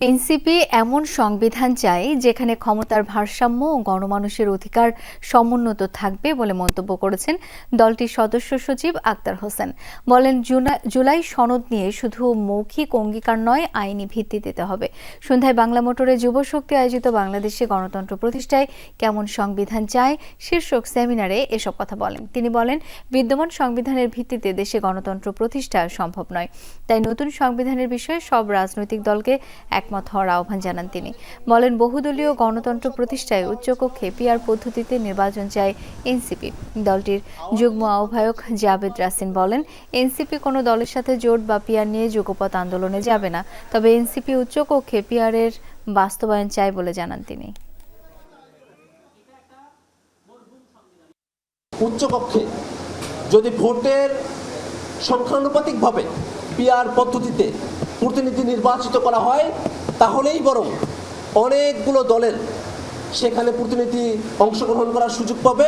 NCP এমন সংবিধান চাই যেখানে ক্ষমতার ভারসাম্য ও গণমানুষের অধিকার সমুন্নত থাকবে বলে মন্তব্য করেছেন দলটির সদস্য সচিব আক্তার হোসেন। বলেন জুলাই সনদ নিয়ে শুধু মৌখিক অঙ্গীকার নয়, আইনি ভিত্তি দিতে হবে। সন্ধ্যায় বাংলা মোটরে যুবশক্তি আয়োজিত বাংলাদেশে গণতন্ত্র প্রতিষ্ঠায় কেমন সংবিধান চায় শীর্ষক সেমিনারে এসব কথা বলেন। তিনি বলেন, বিদ্যমান সংবিধানের ভিত্তিতে দেশে গণতন্ত্র প্রতিষ্ঠা সম্ভব নয়। তাই নতুন সংবিধানের বিষয়ে সব রাজনৈতিক দলকে একমত হওয়ার আহ্বান জানান তিনি। বলেন, বহুদলীয় গণতন্ত্র প্রতিষ্ঠায় উচ্চকক্ষে পিআর পদ্ধতিতে নির্বাচন চায় এনসিপি। দলটির যুগ্ম আহ্বায়ক জাভেদ রাসিন বলেন, এনসিপি কোনো দলের সাথে জোট বা পিআর নিয়ে যুগপথ আন্দোলনে যাবে না, তবে এনসিপি উচ্চকক্ষে পিআরের বাস্তবায়ন চায় বলে জানান তিনি। উচ্চকক্ষে যদি ভোটের সংখ্যানুপাতিকভাবে পিআর পদ্ধতিতে প্রতিনিধি নির্বাচিত করা হয়, তাহলেই বরং অনেকগুলো দলের সেখানে প্রতিনিধি অংশগ্রহণ করার সুযোগ পাবে।